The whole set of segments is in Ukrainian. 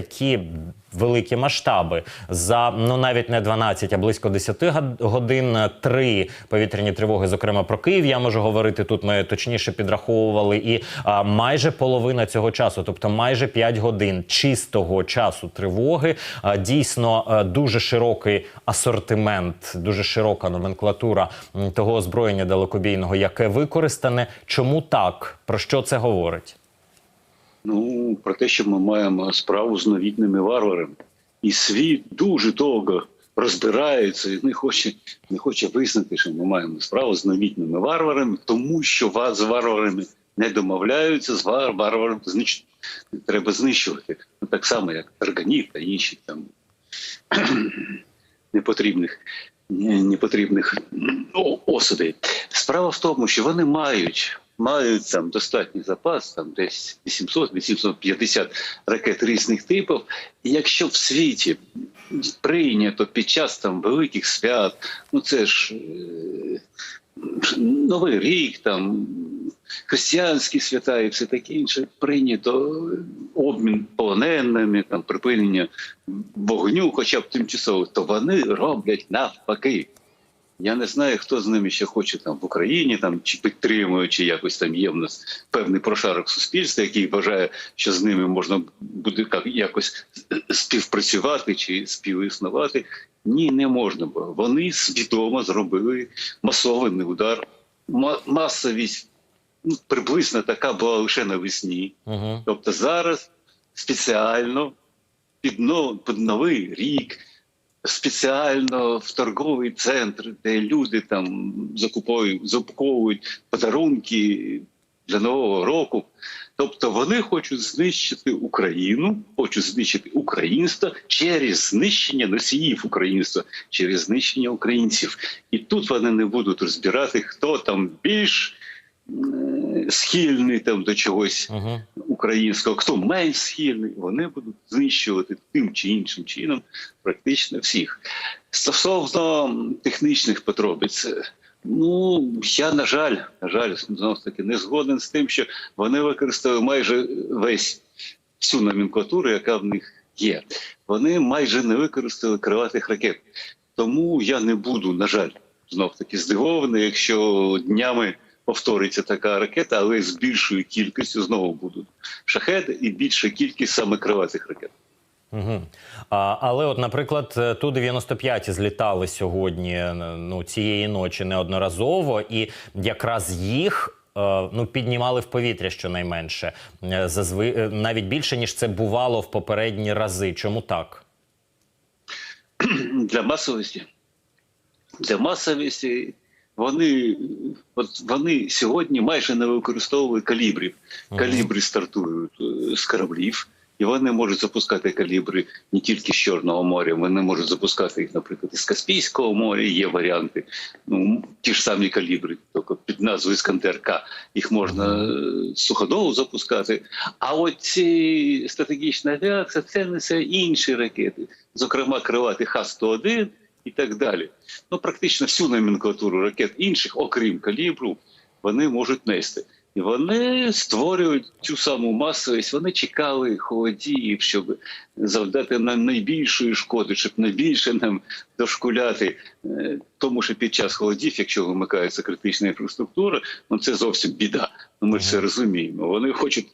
такі великі масштаби за ну навіть не 12, а близько 10 гад- годин. Три повітряні тривоги, зокрема про Київ. Я можу говорити тут. Ми точніше підраховували, і а, майже половина цього часу, тобто майже 5 годин чистого часу тривоги. А, дійсно а, дуже широкий асортимент, дуже широка номенклатура того озброєння далекобійного, яке використане. Чому так? Про що це говорить? Ну, про те, що ми маємо справу з новітними варварами. І світ дуже довго розбирається і не хоче, не хоче визнати, що ми маємо справу з новітними варварами, тому що ва- з варварами не домовляються, з вар- варварами знищ... треба знищувати. Ну, так само, як органів та інші там непотрібних, не- непотрібних о- особей. Справа в тому, що вони мають. Мають там достатній запас, там десь 800-850 ракет різних типів. І якщо в світі прийнято під час там великих свят, ну це ж е, Новий рік, там християнські свята і все таке інше, прийнято обмін полоненими, там припинення вогню, хоча б тимчасово, то вони роблять навпаки. Я не знаю, хто з ними ще хоче там в Україні, там чи підтримує, чи якось там є в нас певний прошарок суспільства, який вважає, що з ними можна буде якось співпрацювати чи співіснувати. Ні, не можна, бо вони свідомо зробили масований удар. Масовість ну, приблизно така була лише навесні. Угу. Тобто зараз спеціально під, нов, під новий рік, спеціально в торговий центр, де люди там закуповують, закуповують подарунки для нового року. Тобто вони хочуть знищити Україну, хочуть знищити українство через знищення носіїв українства, через знищення українців. І тут вони не будуть розбирати, хто там більш схильний там до чогось Угу. українського, хто менш схильний, вони будуть знищувати тим чи іншим чином практично всіх. Стосовно технічних подробиць, ну я на жаль, на жаль, знову ж таки не згоден з тим, що вони використовують майже весь всю номенклатуру, яка в них є. Вони майже не використали крилатих ракет. Тому я не буду, на жаль, знов таки здивований, якщо днями повториться така ракета, але з більшою кількістю знову будуть шахеди і більша кількість саме крилатих ракет. Угу. А, але, от, наприклад, ту 95 злітали сьогодні е, ну, цієї ночі неодноразово, і якраз їх. е, Ну, піднімали в повітря щонайменше Е, зазви... е, навіть більше ніж це бувало в попередні рази. Чому так? для масовості. Для масовості вони, от вони сьогодні майже не використовують калібрів. Калібри стартують е, з кораблів, і вони можуть запускати калібри не тільки з Чорного моря, вони можуть запускати їх, наприклад, із Каспійського моря. Є варіанти. Ну ті ж самі калібри, тільки під назвою Іскандер К. Їх можна е, з суходолу запускати. А от ці стратегічна авіація це несе інші ракети, зокрема крилати Х-101 і так далі. Ну, практично всю номенклатуру ракет інших, окрім калібру, вони можуть нести. І вони створюють цю саму масовість. Вони чекали холодіїв, щоб завдати нам найбільшої шкоди, щоб найбільше нам дошкуляти. Е, Тому що під час холодів, якщо вимикається критична інфраструктура, ну це зовсім біда. Ну, ми ж це розуміємо. Вони хочуть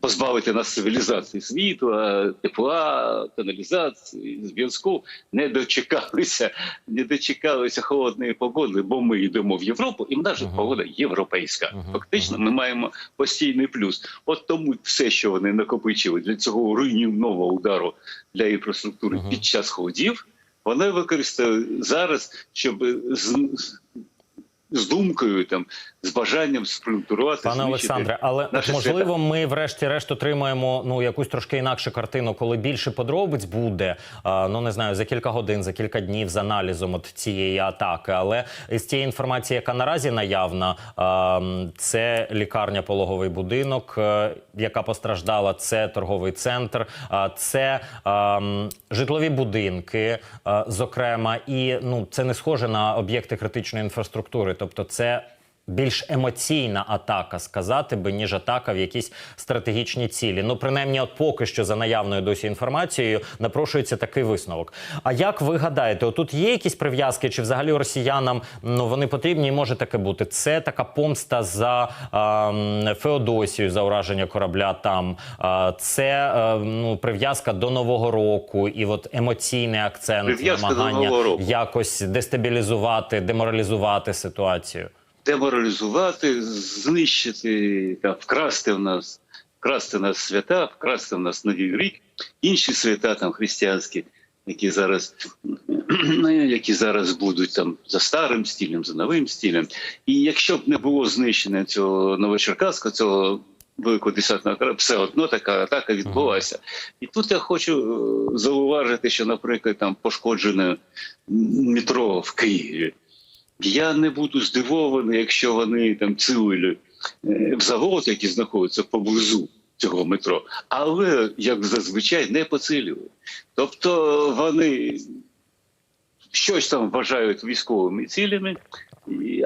позбавити нас цивілізації світла, тепла, каналізації, зв'язку. Не дочекалися, не дочекалися холодної погоди, бо ми йдемо в Європу, і в нас же погода європейська. Фактично, ми маємо постійний плюс. От тому все, що вони накопичили для цього руйнівного удару для інфраструктури під час холодів, вони використовують зараз, щоб з, думкою там з бажанням сплюнтурувати Пане Олександре, але можливо, ми врешті-решт отримаємо ну якусь трошки інакшу картину, коли більше подробиць буде. а, ну не знаю, за кілька годин, за кілька днів з аналізом от цієї атаки. Але з цієї інформації, яка наразі наявна, а, це лікарня, пологовий будинок, е, яка постраждала, це торговий центр, а, це а, житлові будинки, а, зокрема, і ну це не схоже на об'єкти критичної інфраструктури, тобто це більш емоційна атака сказати би, ніж атака в якісь стратегічні цілі. Ну, принаймні, от поки що за наявною досі інформацією напрошується такий висновок. А як ви гадаєте, отут є якісь прив'язки, чи взагалі росіянам ну вони потрібні і може таке бути? Це така помста за ем, Феодосію за ураження корабля там. А, це е, ну прив'язка до нового року, і от емоційний акцент, Прив'язка намагання якось дестабілізувати, деморалізувати ситуацію. Деморалізувати, знищити, там, вкрасти в нас, вкрасти в нас свята, вкрасти в нас новий рік, інші свята там християнські, які зараз, ну, які зараз будуть там за старим стилем, за новим стилем. І якщо б не було знищення цього Новочеркаська, цього великого десятного корабля, все одно така атака відбулася. І тут я хочу е, зауважити, що, наприклад, там пошкоджене метро в Києві. Я не буду здивований, якщо вони там цілили е, в завод, який знаходиться поблизу цього метро, але як зазвичай не поцілювали. Тобто вони щось там вважають військовими цілями,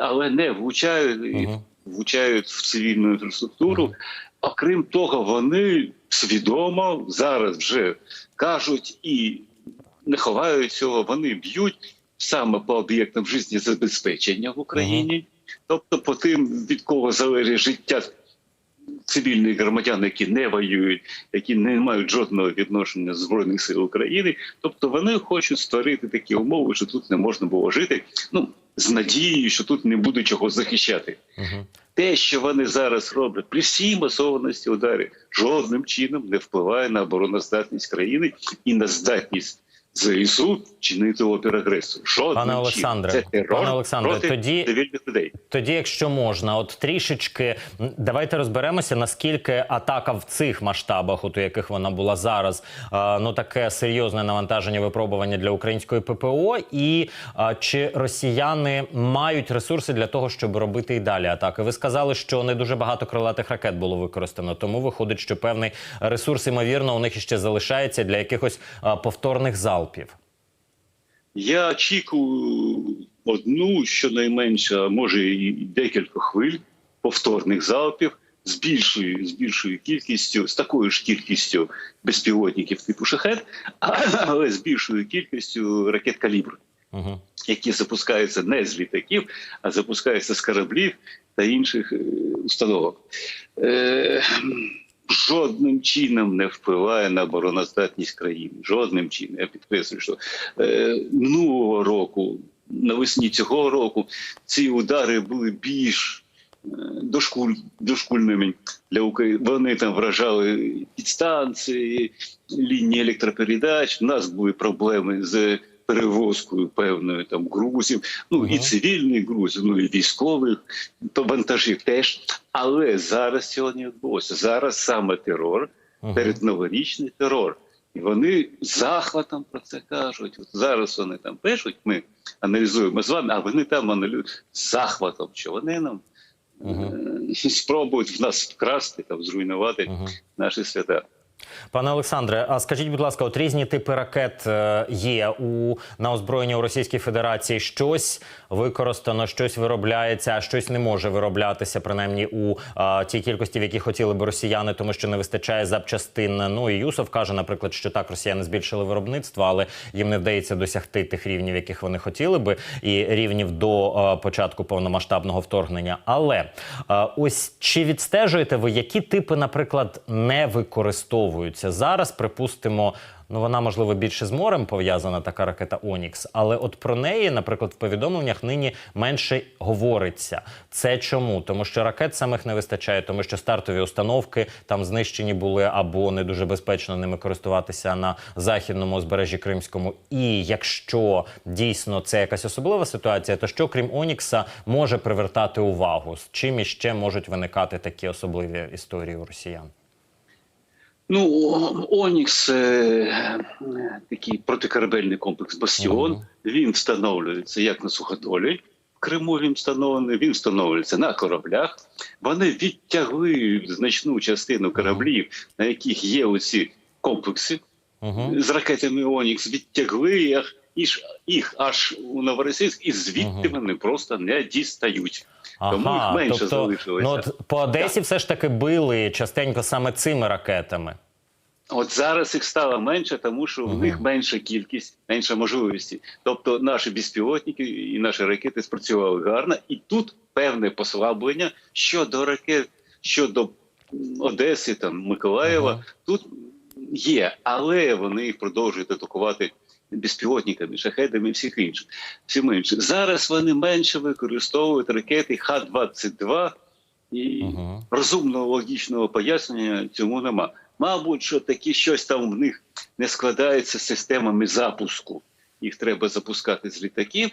але не влучають, Мгм. влучають в цивільну інфраструктуру. Окрім того, вони свідомо зараз вже кажуть і не ховають цього, вони б'ють саме по об'єктам життєзабезпечення в Україні, тобто по тим, від кого залежить життя цивільних громадян, які не воюють, які не мають жодного відношення до збройних сил України. Тобто вони хочуть створити такі умови, що тут не можна було жити. Ну з надією, що тут не буде чого захищати. Те, що вони зараз роблять при всій масованості ударів, жодним чином не впливає на обороноздатність країни і на здатність ЗСУ чинити опір агресору. Пане. Олександре, це терор пане Олександре, проти тоді- цивільних людей. Тоді, якщо можна, от трішечки давайте розберемося, наскільки атака в цих масштабах, от у яких вона була зараз, е, ну таке серйозне навантаження випробування для української ППО, і е, чи росіяни мають ресурси для того, щоб робити і далі атаки? Ви сказали, що не дуже багато крилатих ракет було використано, тому виходить, що певний ресурс, ймовірно, у них іще залишається для якихось е, повторних залпів. Я очікую одну, щонайменше, може і декілька хвиль повторних залпів з більшою, з більшою кількістю, з такою ж кількістю безпілотників типу шахет, але з більшою кількістю ракет калібр, Угу. які запускаються не з літаків, а запускаються з кораблів та інших е, установок. Е, жодним чином не впливає на обороноздатність країни. Жодним чином. Я підкреслюю, що е, минулого року, навесні цього року, ці удари були більш е, дошкуль, дошкульними для України. Вони там вражали підстанції, лінії електропередач. У нас були проблеми з перевозкою певною там грузів, ну і цивільних грузів, ну і військових то вантажів теж. Але зараз цього не відбулося. Зараз саме терор, Угу. передноворічний терор. І вони захватом про це кажуть. От зараз вони там пишуть, ми аналізуємо з вами, а вони там аналізують захватом, що вони нам Мгм. е, спробують в нас вкрасти, там, зруйнувати Угу. наші свята. Пане Олександре, а скажіть, будь ласка, от різні типи ракет е, є у на озброєнні у Російській Федерації. Щось використано, щось виробляється, а щось не може вироблятися, принаймні у е, тій кількості, в якій хотіли би росіяни, тому що не вистачає запчастин. Ну і Юсов каже, наприклад, що так росіяни збільшили виробництво, але їм не вдається досягти тих рівнів, яких вони хотіли би, і рівнів до е, початку повномасштабного вторгнення. Але е, ось чи відстежуєте ви, які типи, наприклад, не використовуються зараз? Припустимо. Ну, вона можливо більше з морем пов'язана, така ракета Онікс, але от про неї, наприклад, в повідомленнях нині менше говориться. Це чому? Тому що ракет самих не вистачає, тому що стартові установки там знищені були або не дуже безпечно ними користуватися на західному узбережжі Кримському. І якщо дійсно це якась особлива ситуація, то що крім Онікса може привертати увагу? З чим іще можуть виникати такі особливі історії у росіян? Ну, Онікс е, такий протикорабельний комплекс Бастіон. Мгм. Він встановлюється як на суходолі. В Криму він встановлений, він встановлюється на кораблях. Вони відтягли значну частину кораблів, на яких є оці комплекси Угу. з ракетами Онікс, відтягли їх, їх, аж у Новоросійськ, і звідти Мгм. вони просто не дістають. Тому їх менше тобто, залишилося. ну, от по Одесі все ж таки били частенько саме цими ракетами. От зараз їх стало менше, тому що в них менша кількість, менша можливості. Тобто наші безпілотники і наші ракети спрацювали гарно, і тут певне послаблення щодо ракет, щодо Одеси, там Миколаєва. Ага. Тут є, але вони їх продовжують атакувати безпілотниками, шахедами і всіх інших. Всім іншим. Зараз вони менше використовують ракети Х-22 і Мгм. розумного логічного пояснення цьому нема. Мабуть, що такі щось там в них не складається з системами запуску. Їх треба запускати з літаків,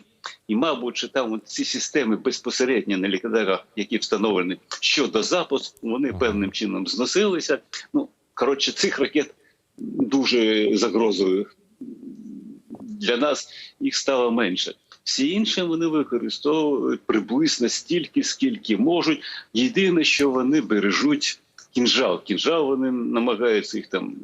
і, мабуть, що там ці системи безпосередньо на літаках, які встановлені щодо запуску, вони Ага. певним чином зносилися. Ну коротше, цих ракет дуже загрозою для нас їх стало менше. Всі інші вони використовують приблизно стільки, скільки можуть. Єдине, що вони бережуть кінжал. Кінжал вони намагаються їх там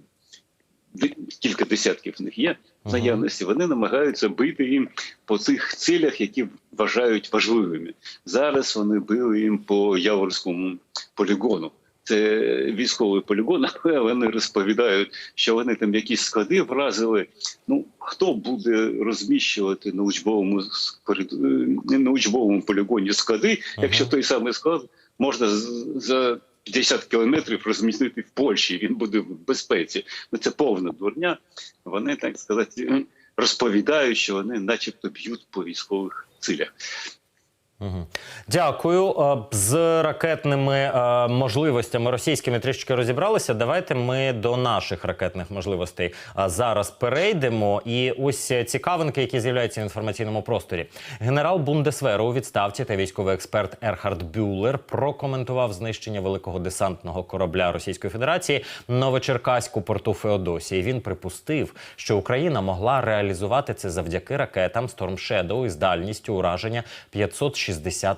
кілька десятків в них є в наявності. Вони намагаються бити їм по цих цілях, які вважають важливими. Зараз вони били їм по Яворському полігону. Це військовий полігон, але вони розповідають, що вони там якісь склади вразили. Ну хто буде розміщувати на учбовому е, на учбовому полігоні склади, якщо той самий склад можна за 50 кілометрів розмістити в Польщі, він буде в безпеці. Ну це повна дурня. Вони так сказати розповідають, що вони, начебто, б'ють по військових цілях. Дякую. Е, З ракетними е, можливостями російськими трішки розібралися. Давайте ми до наших ракетних можливостей зараз перейдемо. І ось цікавинки, які з'являються в інформаційному просторі. Генерал Бундесверу у відставці та військовий експерт Ерхард Бюллер прокоментував знищення великого десантного корабля Російської Федерації Новочеркаську порту Феодосії. Він припустив, що Україна могла реалізувати це завдяки ракетам Storm Shadow із дальністю ураження 560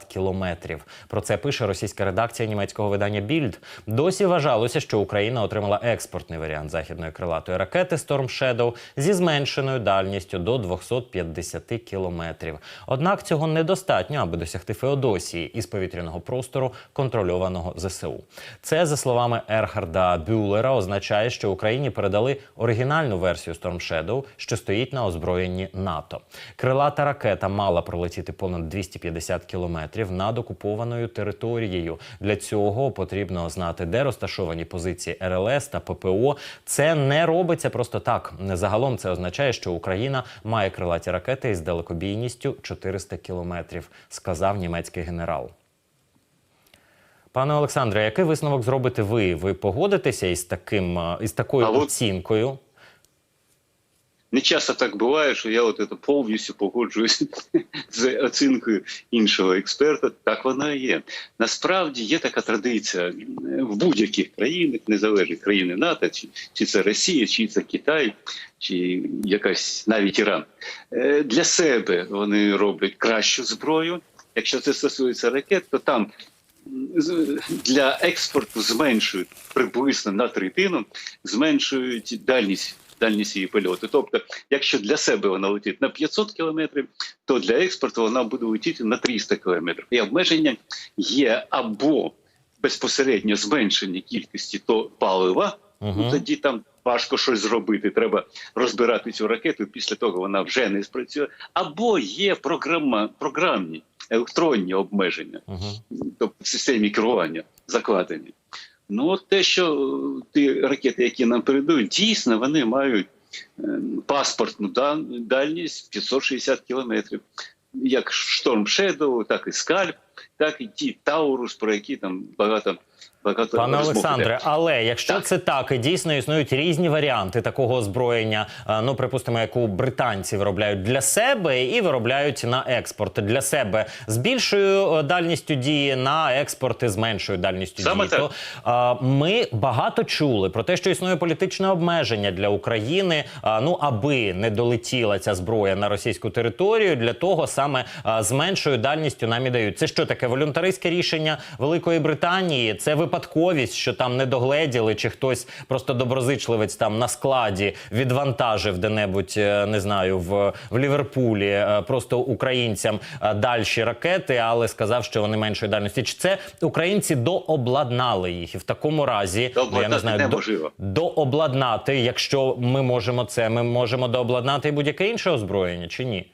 кілометрів. Про це пише російська редакція німецького видання Більд. Досі вважалося, що Україна отримала експортний варіант західної крилатої ракети Storm Shadow зі зменшеною дальністю до 250 кілометрів. Однак цього недостатньо, аби досягти Феодосії із повітряного простору, контрольованого ЗСУ. Це за словами Ерхарда Бюллера означає, що Україні передали оригінальну версію Storm Shadow, що стоїть на озброєнні НАТО. Крилата ракета мала пролетіти понад 250 кілометрів над окупованою територією. Для цього потрібно знати, де розташовані позиції РЛС та ППО. Це не робиться просто так. Загалом це означає, що Україна має крилаті ракети із далекобійністю 400 кілометрів, сказав німецький генерал. Пане Олександре, який висновок зробите ви? Ви погодитеся із таким із такою А от- оцінкою? Не часто так буває, що я от це повністю погоджуюсь з оцінкою іншого експерта. Так воно і є. Насправді є така традиція е, в будь-яких країнах, незалежно країни НАТО, чи, чи це Росія, чи це Китай, чи якась навіть Іран. Е, Для себе вони роблять кращу зброю. Якщо це стосується ракет, то там для експорту зменшують приблизно на третину, зменшують дальність. Дальність її польоту. Тобто, якщо для себе вона летить на 500 кілометрів, то для експорту вона буде летіти на 300 кілометрів. І обмеження є або безпосередньо зменшення кількості то палива, Мгм. ну, тоді там важко щось зробити. Треба розбирати цю ракету. Після того вона вже не спрацює. Або є програма, програмні електронні обмеження Угу. тобто в системі керування закладені. Ну, от те, що е, ті ракети, які нам передають, дійсно вони мають е, паспортну дальність 560 кілометрів. Як Шторм Шедоу, так і Скальп, так і ті Таурус, про які там багато багато Пане. Олександре, але якщо Так. це так, і дійсно існують різні варіанти такого озброєння, е, ну припустимо, яку британці виробляють для себе і виробляють на експорт для себе з більшою е, дальністю дії на експорт з меншою дальністю Саме дії. так. То е, ми багато чули про те, що існує політичне обмеження для України. ну аби не долетіла ця зброя на російську територію, для того саме з меншою дальністю нам і дають. Це що таке волюнтаристське рішення Великої Британії? Це ви випадковість, що там не догледіли, чи хтось просто доброзичливець там на складі відвантажив де-небудь, е, не знаю, в, в Ліверпулі е, просто українцям е, дальші ракети, але сказав, що вони меншої дальності. Чи це українці дообладнали їх? І в такому разі я не знаю, до, неможливо. дообладнати, якщо ми можемо це, ми можемо дообладнати і будь-яке інше озброєння, чи ні?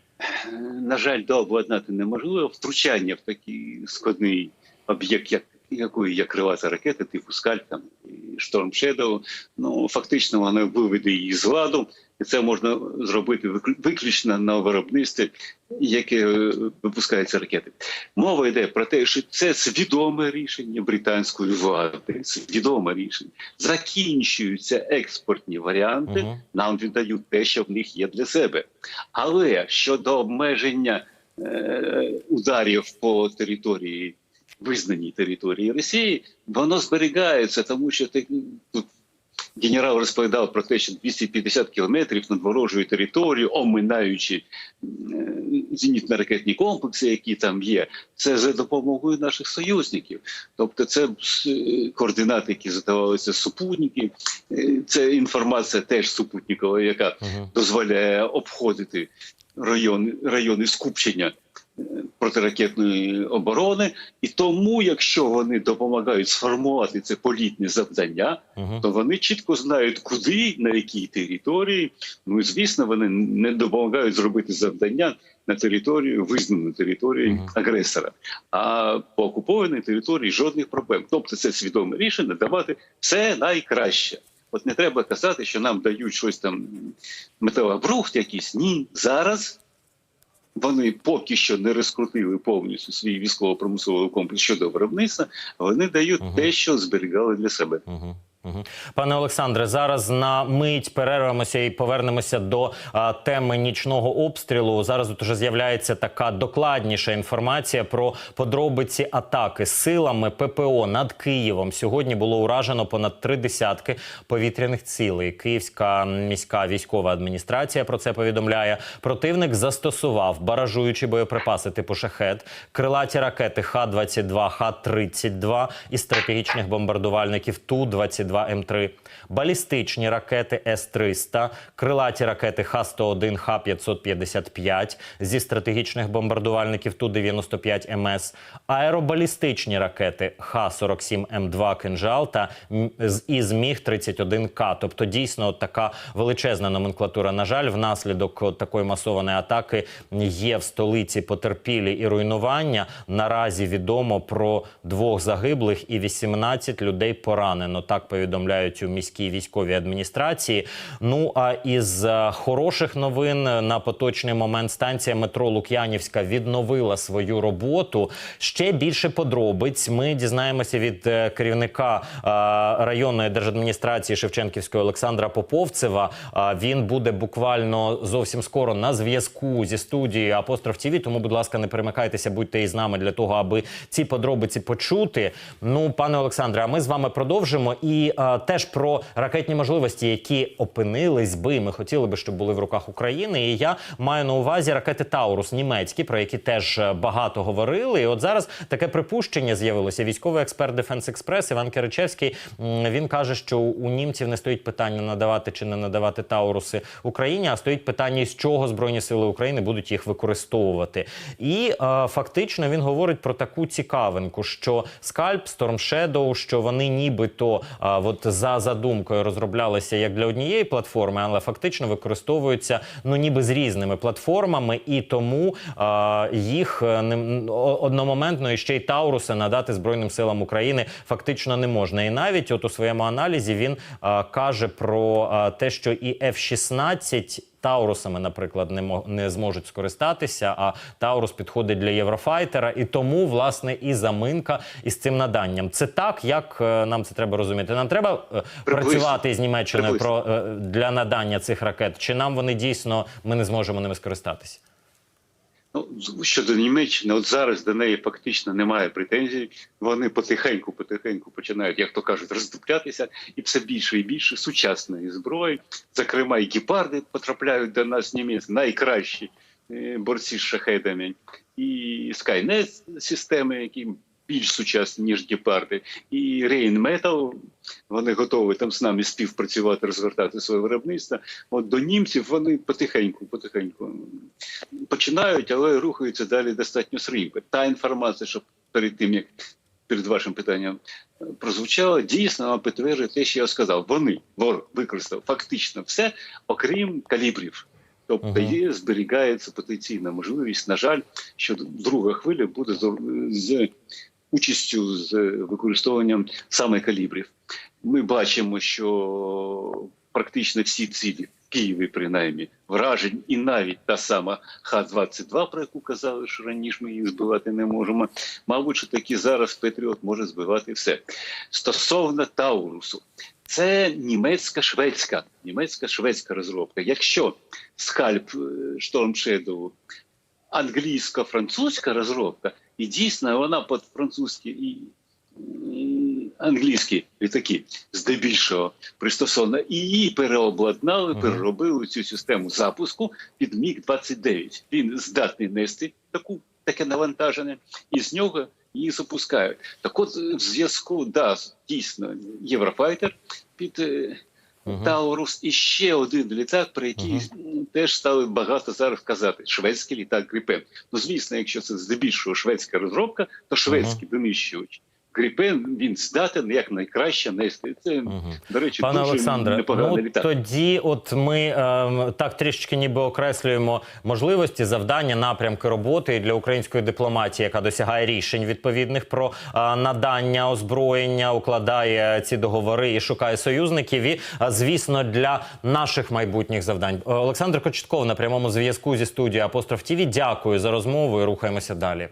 На жаль, дообладнати неможливо. Втручання в такий складний об'єкт, як якої є крилата ракета, типу Скальп там і Шторм Шедоу, ну фактично вона виведе її з ладу, і це можна зробити виклю- виключно на виробництві, яке е, випускається ракети. Мова йде про те, що це свідоме рішення британської влади, свідоме рішення. Закінчуються експортні варіанти, Мгм. нам віддають те, що в них є для себе. Але щодо обмеження е, ударів по території, визнаній території Росії, воно зберігається, тому що ти, тут генерал розповідав про те, що 250 кілометрів над ворожою територією, оминаючи е, зенітно-ракетні комплекси, які там є, це за допомогою наших союзників. Тобто, це е, координати, які задавалися супутників, е, це інформація теж супутникова, яка дозволяє обходити райони, райони скупчення протиракетної оборони. І тому, якщо вони допомагають сформувати це політне завдання, Угу. то вони чітко знають, куди, на якій території. Ну і звісно, вони не допомагають зробити завдання на територію, визнану територію Мгм. агресора. А по окупованій території жодних проблем. Тобто, це свідоме рішення давати все найкраще. От не треба казати, що нам дають щось там металобрухт якийсь. Ні, зараз вони поки що не розкрутили повністю свій військово-промисловий комплекс щодо виробництва. Вони дають Мгм. те, що зберігали для себе. Угу. Пане Олександре, зараз на мить перервемося і повернемося до а, теми нічного обстрілу. Зараз тут вже з'являється така докладніша інформація про подробиці атаки силами ППО над Києвом. Сьогодні було уражено понад три десятки повітряних цілей. Київська міська військова адміністрація про це повідомляє. Противник застосував баражуючі боєприпаси типу шахет, крилаті ракети Х-22, Х-32 і стратегічних бомбардувальників Ту-22 М3, балістичні ракети С-300, крилаті ракети Х-101, Х-555 зі стратегічних бомбардувальників Ту-95 МС, аеробалістичні ракети Х-47М2 «Кинжал» та із Міг-31К. Тобто дійсно така величезна номенклатура. На жаль, внаслідок такої масованої атаки є в столиці потерпілі і руйнування. Наразі відомо про двох загиблих і 18 людей поранено. Так повідомляють у міській військовій адміністрації. Ну а із е, хороших новин на поточний момент станція метро Лук'янівська відновила свою роботу. Ще більше подробиць ми дізнаємося від е, керівника е, районної держадміністрації Шевченківської Олександра Поповцева. Він буде буквально зовсім скоро на зв'язку зі студією Апостроф ТІВІ. Тому, будь ласка, не перемикайтеся, будьте із нами для того, аби ці подробиці почути. Ну, пане Олександре, а ми з вами продовжимо і е, теж про ракетні можливості, які опинились би. Ми хотіли би, щоб були в руках України. І я маю на увазі ракети Таурус німецькі, про які теж е, багато говорили. І от зараз таке припущення з'явилося. Військовий експерт Дефенс Експрес Іван Киричевський. Він каже, що у німців не стоїть питання надавати чи не надавати Тауруси Україні, а стоїть питання, з чого збройні сили України будуть їх використовувати. І е, фактично він говорить про таку цікавинку, що скальп, Storm Shadow, що вони нібито е, от за задумкою розроблялися як для однієї платформи, але фактично використовуються ну ніби з різними платформами, і тому е, їх не одномоментно і ще й Тауруси надати Збройним силам України фактично не можна. І навіть от у своєму аналізі він е, каже про е, те, що і F-16 Таурусами, наприклад, не мог не зможуть скористатися. А Таурус підходить для Єврофайтера, і тому власне і заминка із цим наданням. Це так, як е, нам це треба розуміти. Нам треба е, Приблизно. працювати з Німеччиною Приблизно. про е, для надання цих ракет. Чи нам вони дійсно ми не зможемо ними скористатися? Ну, щодо Німеччини, от зараз до неї фактично немає претензій. Вони потихеньку, потихеньку починають, як то кажуть, роздуплятися, і все більше і більше сучасної зброї. Зокрема, і гіпарди потрапляють до нас німець, найкращі е, борці з шахедами, і скайнет системи, які більш сучасні, ніж гепарди. І Рейнметал, вони готові там з нами співпрацювати, розгортати своє виробництво. От до німців вони потихеньку, потихеньку починають, але рухаються далі достатньо срібно. Та інформація, що перед тим як перед вашим питанням е, прозвучала, дійсно вона підтверджує те, що я сказав. Вони ворог використав фактично все, окрім калібрів. Тобто є зберігається потенційна можливість, на жаль, що друга хвиля буде з участю з використовуванням саме калібрів. Ми бачимо, що практично всі цілі в Києві, принаймні, вражень, і навіть та сама Х-22, про яку казали, що раніше ми її збивати не можемо. Мабуть, що таки зараз Петріот може збивати все. Стосовно Таурусу, це німецька шведська, німецька шведська розробка. Якщо скальп е, Shadow англійсько-французька розробка, і дійсно вона під французькі і, і англійські літаки здебільшого пристосована. І її переобладнали, переробили цю систему запуску під міг 29 Він здатний нести таку таке навантаження, і з нього її запускають. Так, от в зв'язку да, дійсно Єврофайтер під. Таурус і ще один літак, про який м, теж стали багато зараз казати. Шведський літак Гріпен. Ну звісно, якщо це здебільшого шведська розробка, то шведський винищувач. Гріпен він здатен як найкраще нести. Це Мгм. до речі, Пане дуже Олександре, ну тоді, от ми ем, так трішечки ніби окреслюємо можливості, завдання, напрямки роботи для української дипломатії, яка досягає рішень відповідних про е, надання озброєння, укладає ці договори і шукає союзників. І е, звісно, для наших майбутніх завдань. Е, Олександр Кочетков на прямому зв'язку зі студією Апостроф ТІВІ. Дякую за розмову і рухаємося далі.